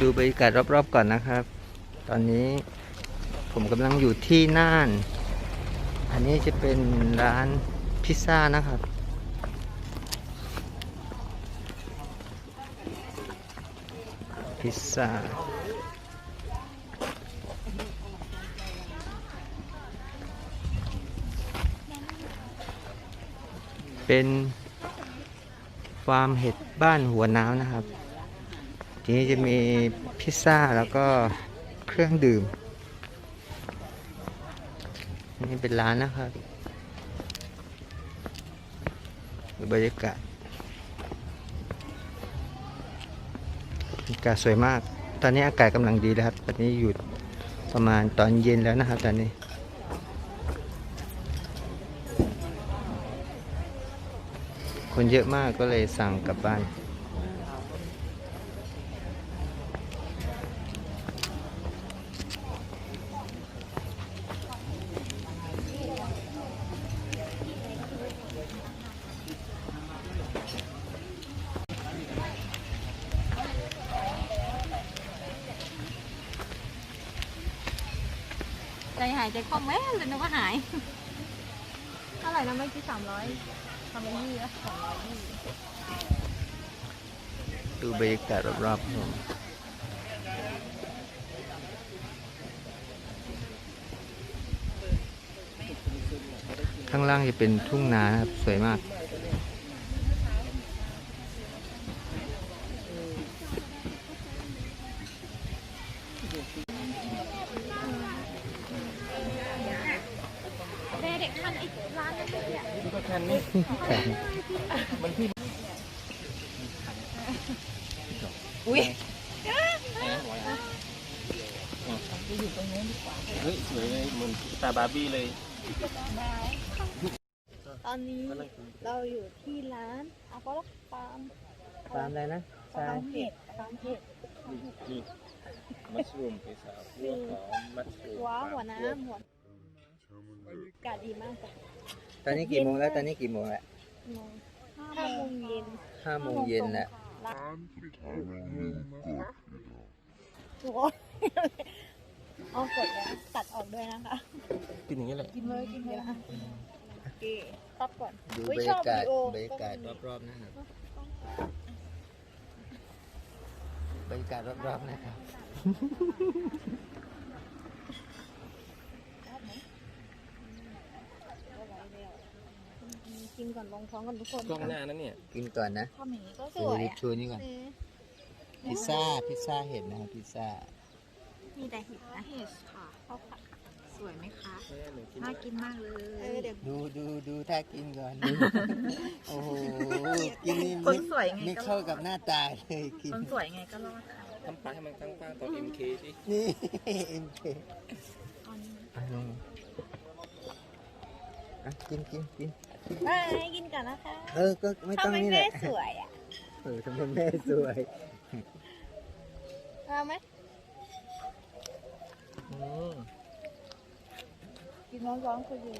ดูบรรยากาศรอบๆก่อนนะครับ ตอนนี้ผมกำลังอยู่ที่น่าน อันนี้จะเป็นร้านพิซซ่านะครับ พิซซ่าเป็นฟาร์มเห็ดบ้านหัวน้ำนะครับ ทีนี้จะมีพิซซ่าแล้วก็เครื่องดื่ม นี่เป็นร้านนะครับบรรยากาศบรรยากาศสวยมาก ตอนนี้อากาศกำลังดีเลยครับ ตอนนี้อยู่ประมาณตอนเย็นแล้วนะครับ ตอนนี้คนเยอะมากก็เลยสั่งกลับบ้าน ใจหายใจคว่ำแววเลยนึกว่าหาย เท่าไหร่นะเมื่อกี้สามร้อยสามร้อยยี่อะสองร้อยยี่ดูบรรยากาศรอบๆครับผมข้างล่างจะเป็นทุ่งนานะครับ สวยมาก เด็กทันไอ้ร้านนั้นเลยอะอุ้ยเฮ้ยสวยเลยเหมือนตาบาร์บี้เลย ตอนนี้เราอยู่ที่ร้านอาปอลฟาร์มฟาร์มอะไรนะฟาร์มเห็ดฟาร์มเห็ดนี่มัชรูมเป็นสาวพวกของมัชรูมว้าวหัวน้ำหัว อากาศดีมากจ้ะตอนนี้กี่โมงแล้วตอนนี้กี่โมงแล้วโมงห้าโมงเย็นห้าโมงเย็นแล้วร้านโอ้โหเอากดแล้วตัดออกด้วยนะคะกินอย่างนี้แหละกินเลยกินเลยอะโอเคตัดก่อนดูอุ๊บรรยากาศชอบบรรวิยากาศดีโอรอบๆนะครับบรรยากาศรอบๆนะครับ กินก่อนลงท้องกันทุกคนกล้องหน้านั้นเนี่ยกินก่อนนะทำอย่างนี้ก็สดูวยดิอะชูนี่ก่อนเออพิซซ่า พิซซ่าเห็ดนะครับพิซซ่า มีแต่เห็ดนะเห็ดค่ะข้าวผัดสวยไหมคะแม่หนูกินน่ากินมากเลเออยเดี๋ยวดูดูดูถ้ากินก่อนโอ้โห กินนี่คนสวยไงไม่ก็เข้ากับหน้าตาเลยกิน คนสวยไงก็รอดค่ะทำปลาให้มันตั้งๆต่อ MK สินี่เอ็มเคเอานี้อะกินกินกิน ไปกินก่อนนะคะเออก็ไม่ต้องทำไมนี่แหแม่ละสวยอะเออทำไมแม่สวยเอาไหมอืมกินร้อนๆคืออยู่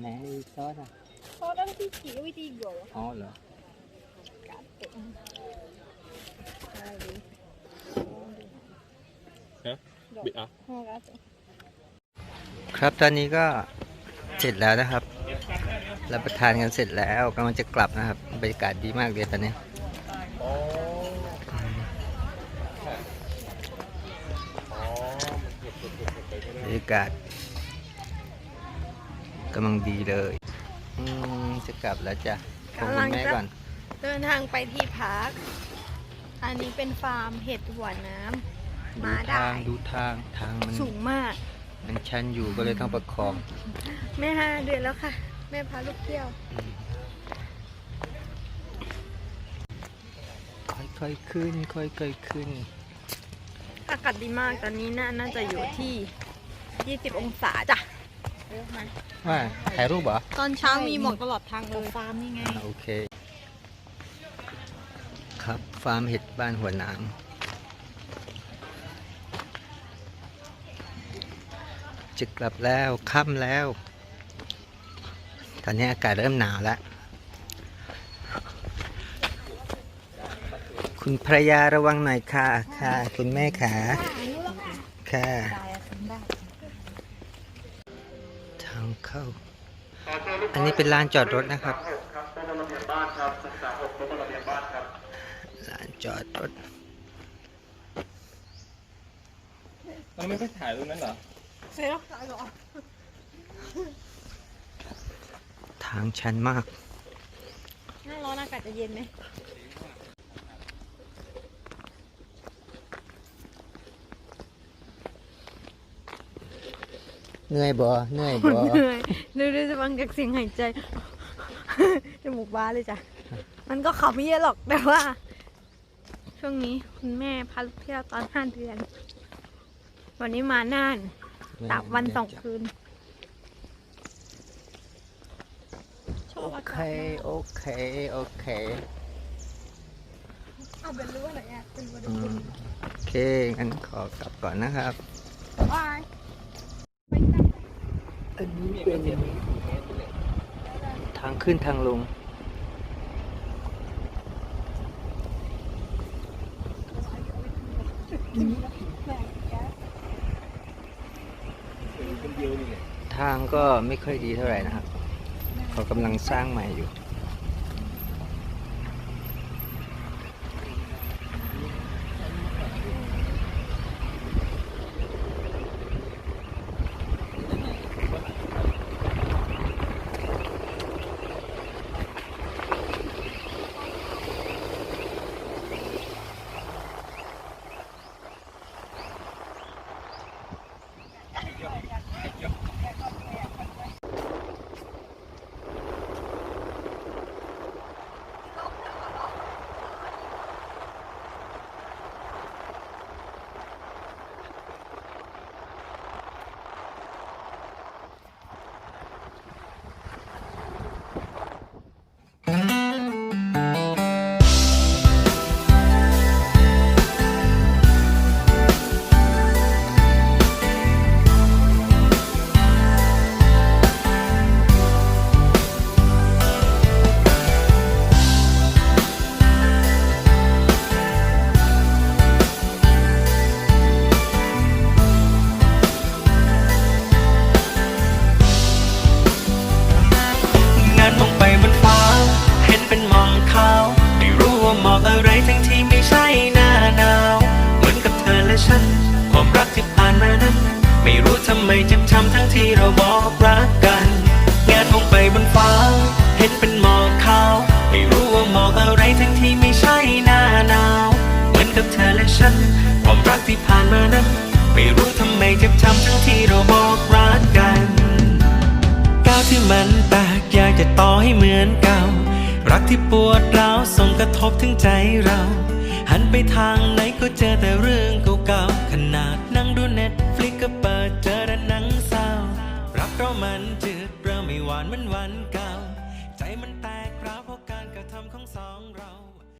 ไหนซอสอะเพราะต้องที่ขี่วิธีอยู่อ๋อเหรอกัดตัวได้ดิฮะบิดอะห้องกัด ครับตอนนี้ก็เสร็จแล้วนะครับรับประทานกันเสร็จแล้วกำลังจะกลับนะครับบรรยากาศดีมากเลยตอนนี้อ๋ออ๋อมันเผ็ดเผ็ดเผ็ดเผ็ดไปบรรยากาศกำลังดีเลยอืมจะกลับแล้วจ้ะผมคุณแม่ก่อน เดินทางไปที่พัก อันนี้เป็นฟาร์มเห็ดหัวน้ำดูมาได้ทางดูทางทางมันสูงมาก มันชันอยู่ก็เลยต้องประคอง แม่ห้าเดือนแล้วค่ะ แม่พาลูกเที่ยว ค่อยๆขึ้น ค่อยๆขึ้น อากาศดีมากตอนนี้น่าน่าจะอยู่ที่ 20 องศาจ้ะว่าถ่ายรูปเหรอ ตอนเช้ามีหมอกตลอดทางเลกับยฟาร์มนี่ไงอ่าโอเค ครับฟาร์มเห็ดบ้านหัวหนาม จะกลับแล้วค่ำแล้ว ตอนนี้อากาศเริ่มหนาวแล้ว คุณภรรยาระวังหน่อยค่ะค่ะ คุณแม่ขาค่ะทางเข้า อันนี้เป็นลานจอดรถนะครับลานจอดรถเราไม่ไปถ่ายตรงนั้นเหรอ ทางชันมาก หน้าร้อนอากาศจะเย็นไหมเหนื่อยบ่เหนื่อยบ่เหนื่อยดูดูจะฟังจากเสียงหายใจจมูกบ้าเลยจ้ะ มันก็ขับไม่เยอะหรอกแต่ว่า ช่วงนี้คุณแม่พาลูกเที่ยวตอนห้าเดือน วันนี้มาน่าน สามวันสองคืน ชอโอบอาเค กาศโอเค โอเค เอาเป็นรู้อะไรอะเป็นวันอืม โอเค งั้นขอกลับก่อนนะครับบายอันนี้เป็นทางขึ้นทางลงคนเดียวนี่แหละ ทางก็ไม่ค่อยดีเท่าไหร่นะครับเขากำลังสร้างใหม่อยู่ เราบอกรักกันก้าวที่มันแตกอยากจะต่อให้เหมือนเก่า รักที่ปวดร้าวส่งกระทบถึงใจเรา หันไปทางไหนก็เจอแต่เรื่องเก่าๆขนาดนั่งดูเน็ตฟลิกก็เปิดเจอแต่หนังเศร้ารักเรามัน